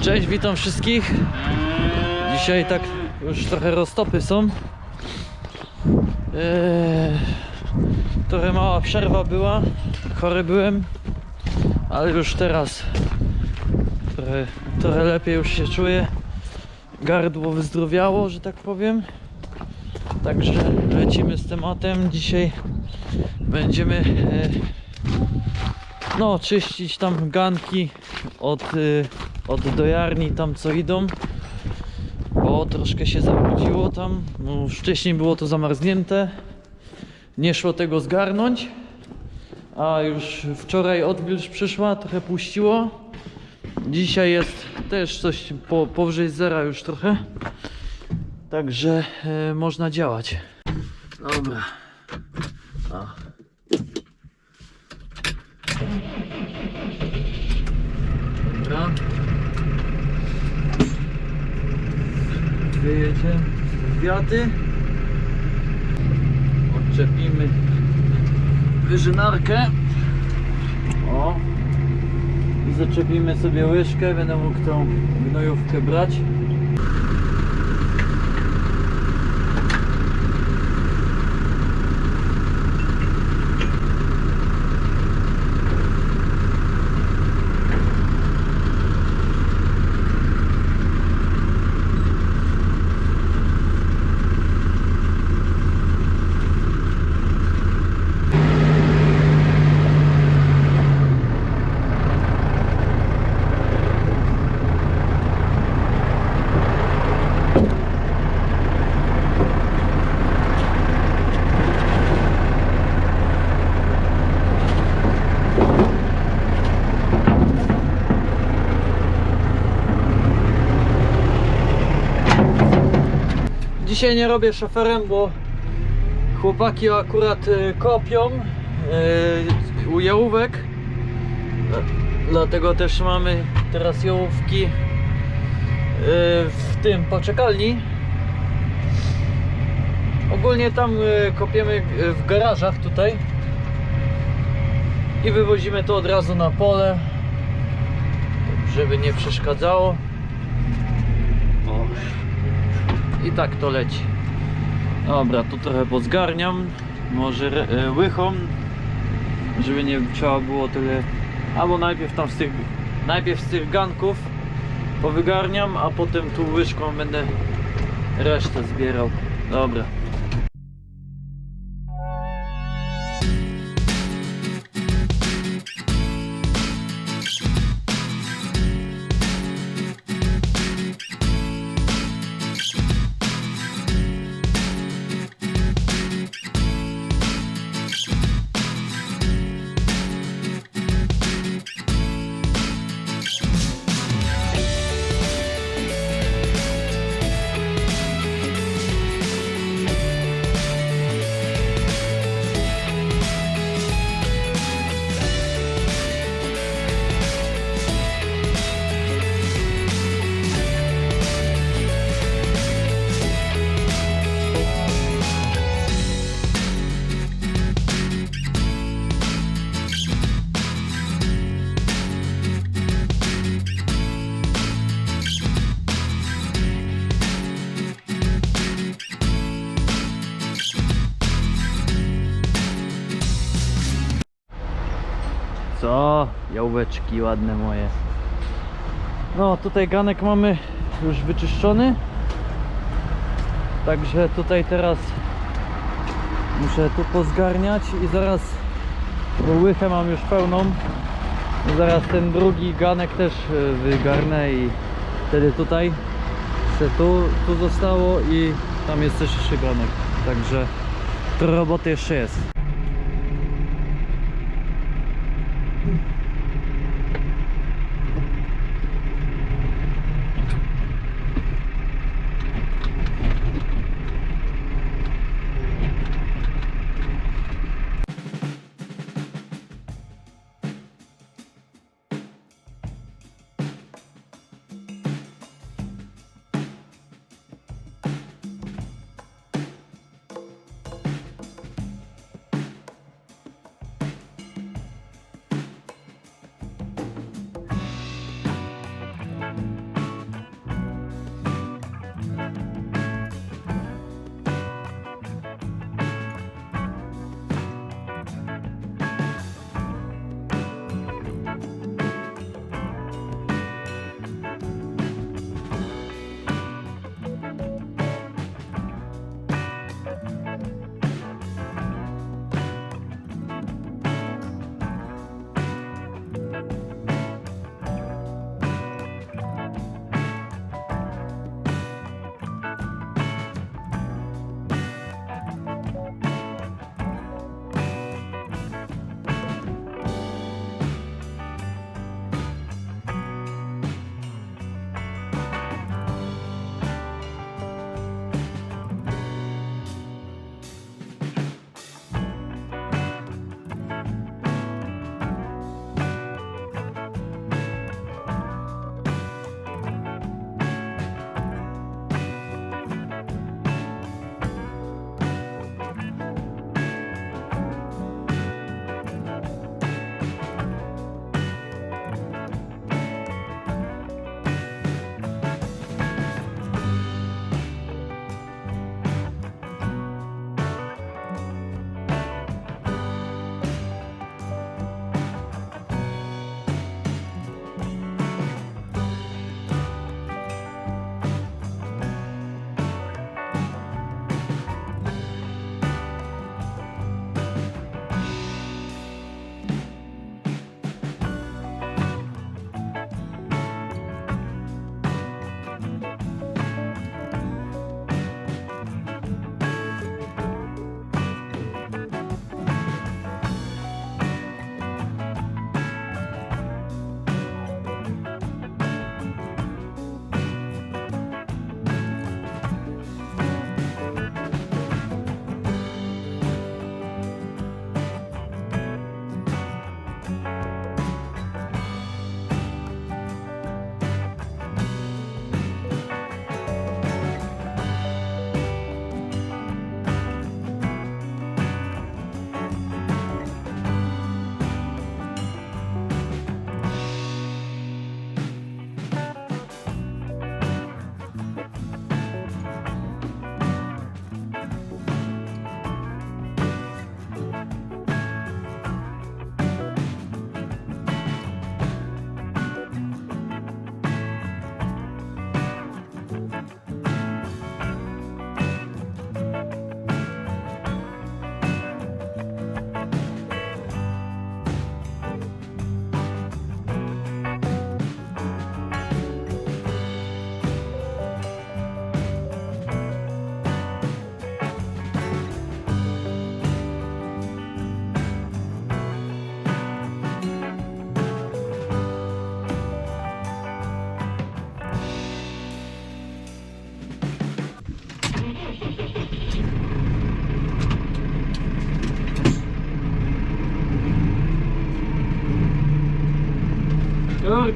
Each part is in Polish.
Cześć, witam wszystkich. Dzisiaj tak już trochę roztopy są. Eee, trochę mała przerwa była. Chory byłem, ale już teraz trochę, trochę lepiej już się czuję. Gardło wyzdrowiało, że tak powiem. Także lecimy z tematem. Dzisiaj będziemy e, no, czyścić tam ganki od, y, od dojarni tam co idą. Bo troszkę się zabrudziło tam. No, wcześniej było to zamarznięte. Nie szło tego zgarnąć. A już wczoraj odwilż przyszła, trochę puściło. Dzisiaj jest też coś po, powyżej zera już trochę. Także e, można działać. Dobra. Dobra. Wyjedziemy wiaty. Odczepimy wyżynarkę. O. I zaczepimy sobie łyżkę. Będę mógł tą gnojówkę brać. Dzisiaj nie robię szoferem, bo chłopaki akurat y, kopią y, u jałówek. Dla- Dlatego też mamy teraz jałówki y, w tym poczekalni. Ogólnie tam kopiemy w garażach tutaj i wywozimy to od razu na pole, żeby nie przeszkadzało. I tak to leci. Dobra, tu trochę pozgarniam. Może e, łychą, żeby nie trzeba było tyle. Albo najpierw tam z tych, najpierw z tych ganków powygarniam, a potem tu łyżką będę resztę zbierał. Dobra. Co? Jałóweczki ładne moje. No tutaj ganek mamy już wyczyszczony. Także tutaj teraz muszę tu pozgarniać i zaraz, łychę mam już pełną. Zaraz ten drugi ganek też e, wygarnę i wtedy tutaj tu, tu zostało i tam jest też jeszcze ganek. Także trochę roboty jeszcze jest.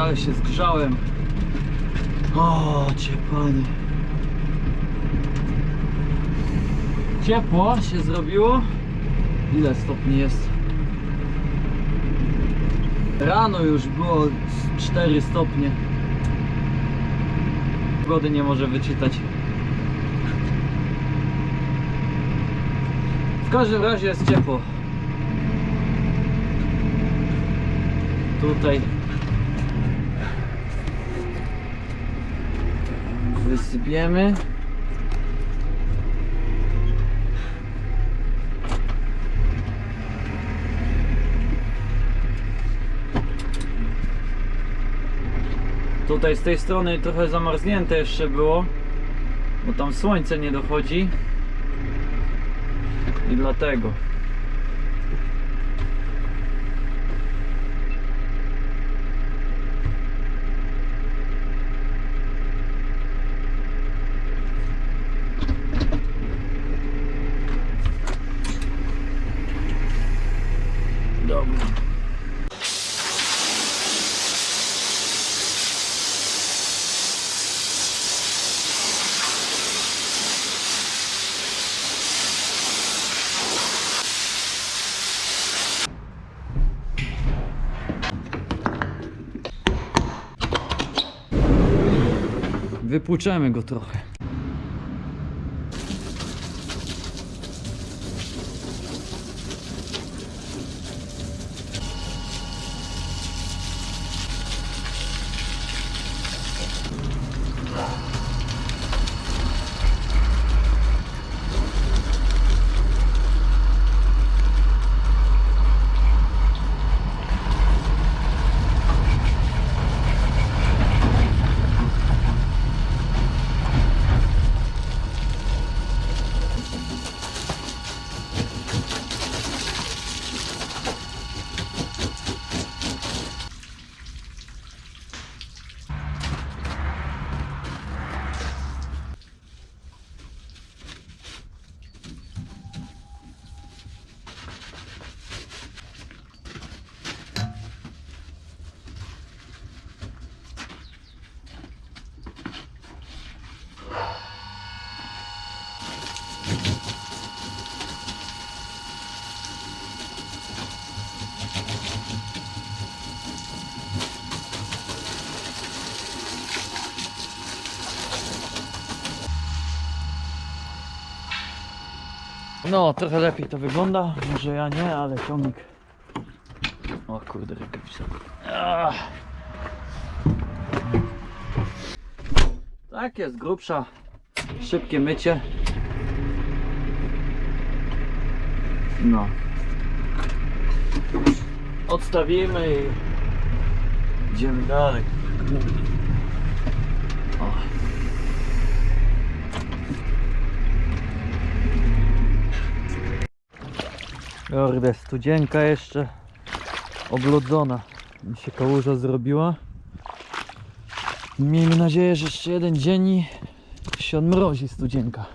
Ale się zgrzałem. O, ciepanie. Ciepło się zrobiło. Ile stopni jest? Rano już było z 4 stopnie. Pogody nie może wyczytać. W każdym razie jest ciepło. Tutaj wysypiemy. Tutaj z tej strony trochę zamarznięte jeszcze było, bo tam słońce nie dochodzi i dlatego. Dobra. Wypłuczemy go trochę. No, trochę lepiej to wygląda. Może ja nie, ale ciągnik. O kurde, rękawica. Ah. Tak jest, grubsza. Szybkie mycie. No. Odstawimy i idziemy dalej. Kurde, studzienka jeszcze oblodzona. Mi się kałuża zrobiła. Miejmy nadzieję, że jeszcze jeden dzień i się odmrozi studzienka.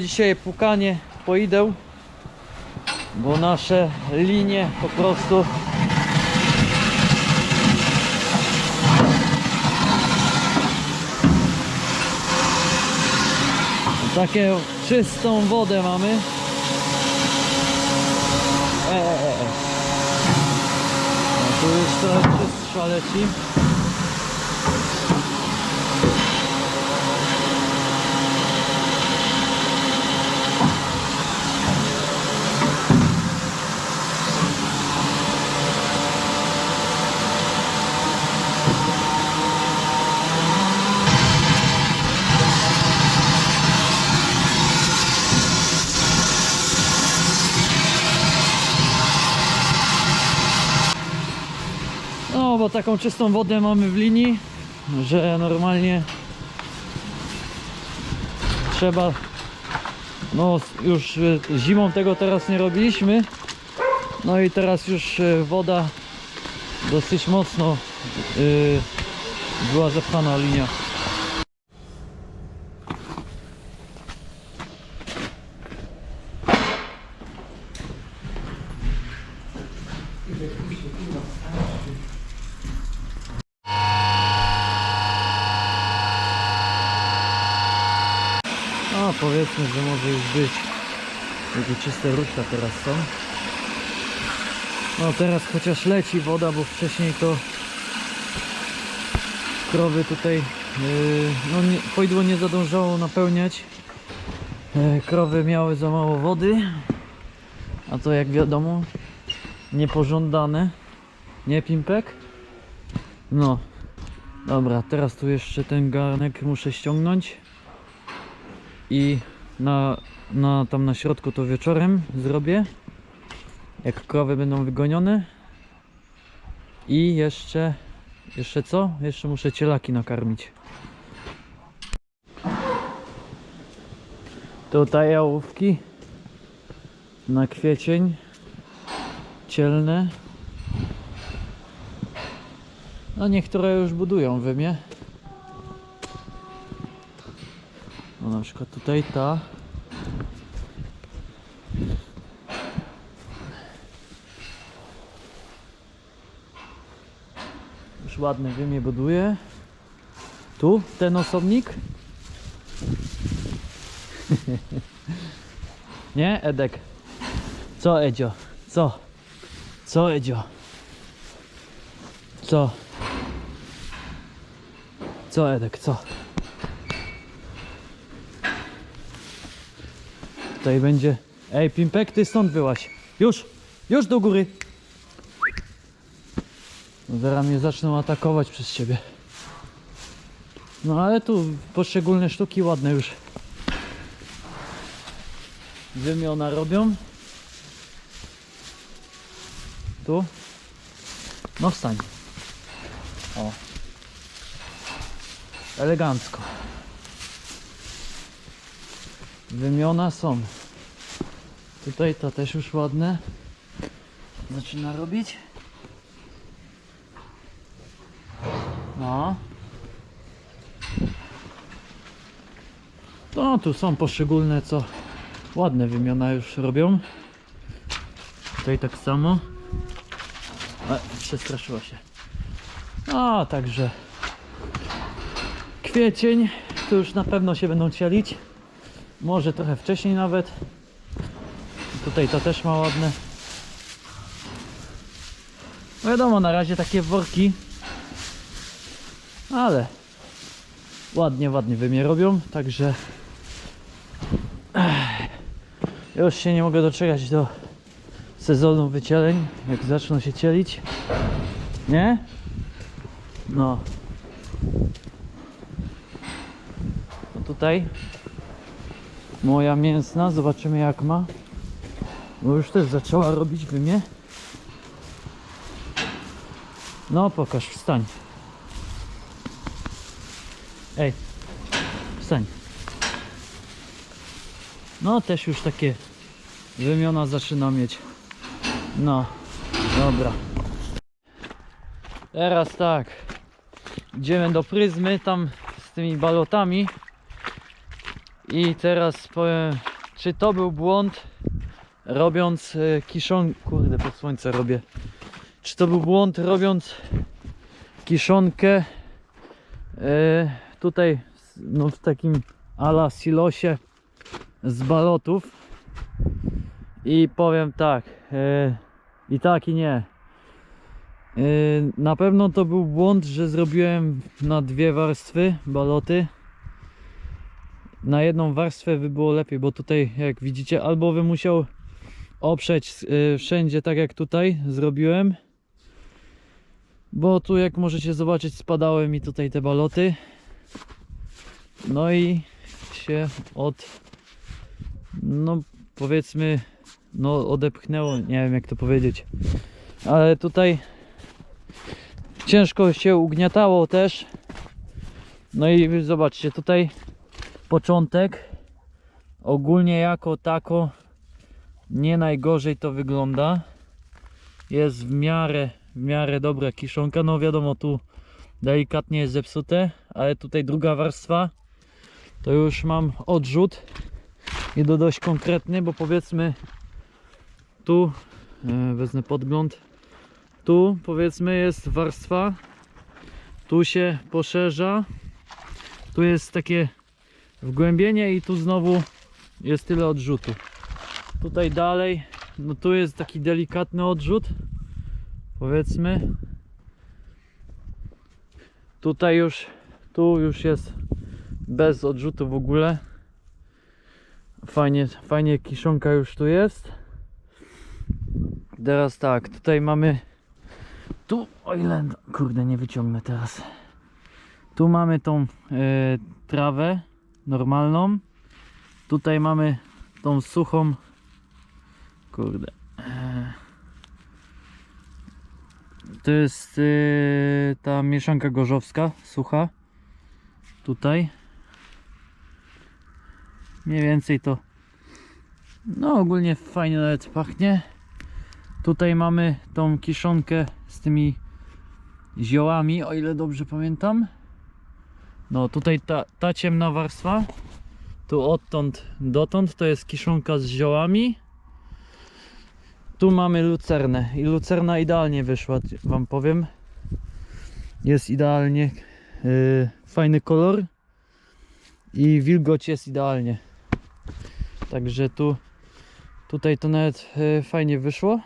Dzisiaj pukanie poideł, bo nasze linie po prostu takie czystą wodę mamy. E, e. e. No, tu już trochę czystsza leci. Taką czystą wodę mamy w linii, że normalnie trzeba. No, już y, zimą tego teraz nie robiliśmy. No i teraz już y, woda dosyć mocno y, była zapchana linia. No powiedzmy, że może już być. Takie czyste ruszta teraz są. No teraz chociaż leci woda, bo wcześniej to krowy tutaj, yy, no nie, pojdło nie zadążało napełniać. Yy, krowy miały za mało wody, a to jak wiadomo niepożądane. Nie pimpek? No. Dobra, teraz tu jeszcze ten garnek muszę ściągnąć i na, na tam na środku to wieczorem zrobię jak krowy będą wygonione. I jeszcze jeszcze co? Jeszcze muszę cielaki nakarmić. Tutaj jałówki na kwiecień cielne. No niektóre już budują wy no na przykład tutaj ta Już ładny wymie buduje. Tu ten osobnik. Nie, Edek. Co Edzio? Co? Co Edzio? Co? Co Edek? Co? Tutaj będzie. Ej, Pimpek, ty stąd byłaś. Już! Już do góry! No zaraz mnie zaczną atakować przez ciebie. No ale tu poszczególne sztuki ładne już. Wymiona robią. Tu. No wstań. O. Elegancko. Wymiona są. Tutaj to też już ładne. Zaczyna robić. No. No tu są poszczególne co ładne wymiana już robią. Tutaj tak samo. A, przestraszyła się. No, także kwiecień tu już na pewno się będą cielić. Może trochę wcześniej nawet. Tutaj to też ma ładne. No Wiadomo, na razie takie worki ale ładnie, ładnie wy robią, także już się nie mogę doczekać do sezonu wycieleń, jak zaczną się cielić, nie? No. To tutaj moja mięsna, zobaczymy jak ma, bo już też zaczęła robić wymie. No pokaż, wstań. Ej, wstań. No też już takie wymiona zaczyna mieć. No, dobra. Teraz tak. Idziemy do pryzmy tam z tymi balotami. I teraz powiem, czy to był błąd robiąc e, kiszon... Kurde, pod słońce robię. Czy to był błąd robiąc kiszonkę e, tutaj no, w takim ala silosie z balotów? I powiem tak e, i tak i nie. Na pewno to był błąd, że zrobiłem na dwie warstwy baloty na jedną warstwę by było lepiej, bo tutaj jak widzicie albo bym musiał oprzeć e, wszędzie tak jak tutaj zrobiłem. Bo tu jak możecie zobaczyć spadały mi tutaj te baloty. No i się od no powiedzmy no odepchnęło, nie wiem jak to powiedzieć. Ale tutaj ciężko się ugniatało też. No i zobaczcie, tutaj początek. Ogólnie jako tako nie najgorzej to wygląda. Jest w miarę, w miarę dobra kiszonka. No wiadomo, tu delikatnie jest zepsute, ale tutaj druga warstwa. To już mam odrzut. I to dość konkretny, bo powiedzmy tu e, wezmę podgląd. Tu powiedzmy jest warstwa. Tu się poszerza. Tu jest takie wgłębienie i tu znowu jest tyle odrzutu. Tutaj dalej no tu jest taki delikatny odrzut powiedzmy. Tutaj już tu już jest bez odrzutu w ogóle. Fajnie, fajnie kiszonka już tu jest. Teraz tak, tutaj mamy tu, o ile, kurde nie wyciągnę teraz. Tu mamy tą e, trawę normalną. Tutaj mamy tą suchą. Kurde. E, to jest e, ta mieszanka gorzowska sucha. Tutaj. Mniej więcej to. No ogólnie fajnie nawet pachnie. Tutaj mamy tą kiszonkę z tymi ziołami o ile dobrze pamiętam no tutaj ta, ta ciemna warstwa tu odtąd dotąd to jest kiszonka z ziołami. Tu mamy lucernę i lucerna idealnie wyszła wam powiem. Jest idealnie yy, fajny kolor i wilgoć jest idealnie. Także tu tutaj to nawet e, fajnie wyszło.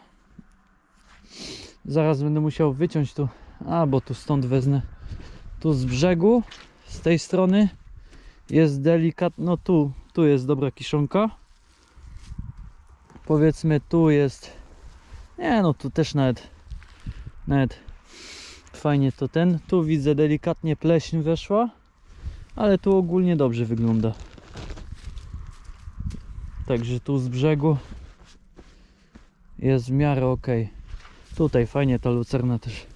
Zaraz będę musiał wyciąć tu a bo tu stąd wezmę. Tu z brzegu z tej strony jest delikatno no tu tu jest dobra kiszonka powiedzmy tu jest nie no tu też nawet nawet fajnie to ten tu widzę delikatnie pleśń weszła ale tu ogólnie dobrze wygląda Także tu z brzegu jest w miarę ok. Tutaj fajnie ta lucerna też.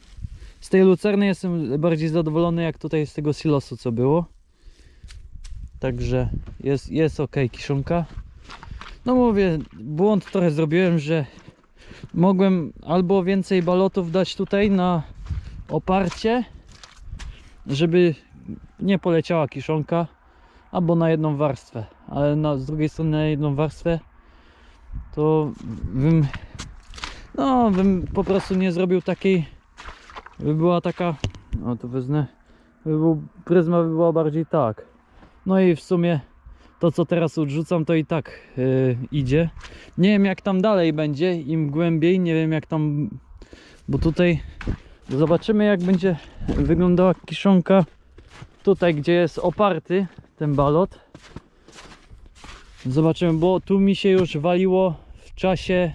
Tej lucerny jestem bardziej zadowolony jak tutaj z tego silosu co było. Także jest, jest ok kiszonka. No mówię, błąd trochę zrobiłem, że mogłem albo więcej balotów dać tutaj na oparcie, żeby nie poleciała kiszonka, albo na jedną warstwę, ale na, z drugiej strony na jedną warstwę to bym no bym po prostu nie zrobił takiej by była taka o tu wezmę. By był, pryzma by była bardziej tak. No i w sumie to co teraz odrzucam to i tak yy, idzie. Nie wiem jak tam dalej będzie im głębiej nie wiem jak tam bo tutaj zobaczymy jak będzie wyglądała kiszonka tutaj gdzie jest oparty ten balot. Zobaczymy bo tu mi się już waliło w czasie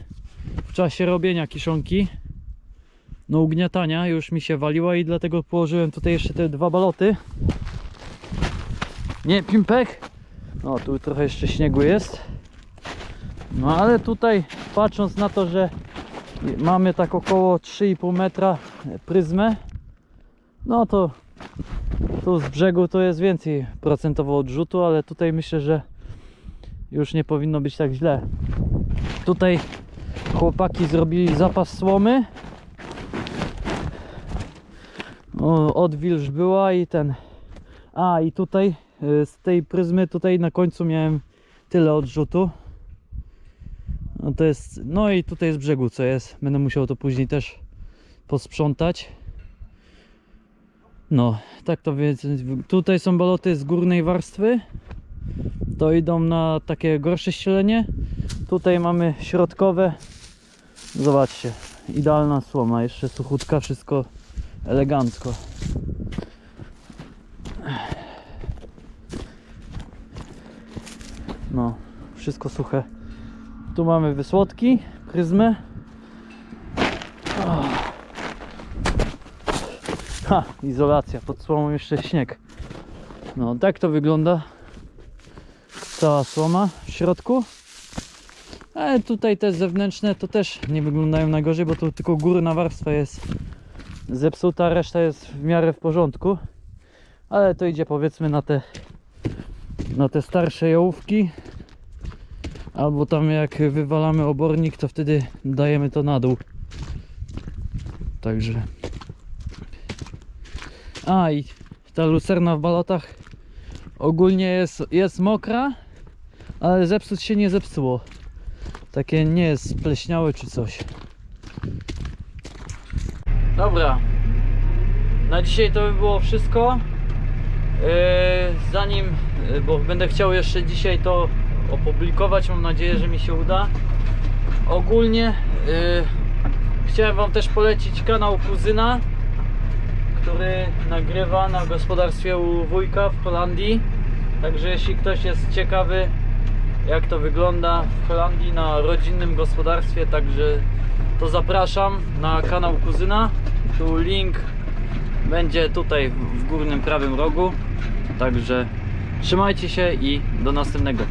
w czasie robienia kiszonki no ugniatania już mi się waliła i dlatego położyłem tutaj jeszcze te dwa baloty nie pimpek o tu trochę jeszcze śniegu jest no ale tutaj patrząc na to, że mamy tak około 3,5 metra pryzmę no to tu z brzegu to jest więcej procentowo odrzutu, ale tutaj myślę, że już nie powinno być tak źle. Tutaj chłopaki zrobili zapas słomy. Odwilż była i ten. A i tutaj y, z tej pryzmy tutaj na końcu miałem tyle odrzutu. No to jest, no i tutaj z brzegu co jest. Będę musiał to później też posprzątać. No, tak to więc tutaj są baloty z górnej warstwy. To idą na takie gorsze ścielenie. Tutaj mamy środkowe. Zobaczcie, idealna słoma, jeszcze suchutka, wszystko elegancko. No, wszystko suche. Tu mamy wysłodki, pryzmę. Oh. Ha, izolacja, pod słomą jeszcze śnieg. No, tak to wygląda. Cała słoma w środku. Ale tutaj te zewnętrzne to też nie wyglądają najgorzej, bo tu tylko górna warstwa jest zepsuta, reszta jest w miarę w porządku. Ale to idzie powiedzmy na te na te starsze jałówki. Albo tam jak wywalamy obornik, to wtedy dajemy to na dół. Także. A i ta lucerna w balotach ogólnie jest, jest mokra, ale zepsuć się nie zepsuło. Takie nie jest spleśniałe czy coś. Dobra. Na dzisiaj to by było wszystko. Yy, zanim, yy, bo będę chciał jeszcze dzisiaj to opublikować, mam nadzieję, że mi się uda. Ogólnie yy, chciałem Wam też polecić kanał kuzyna, który nagrywa na gospodarstwie u wujka w Holandii. Także jeśli ktoś jest ciekawy, jak to wygląda w Holandii na rodzinnym gospodarstwie, także to zapraszam na kanał kuzyna. Tu link będzie tutaj w górnym prawym rogu. Także trzymajcie się i do następnego.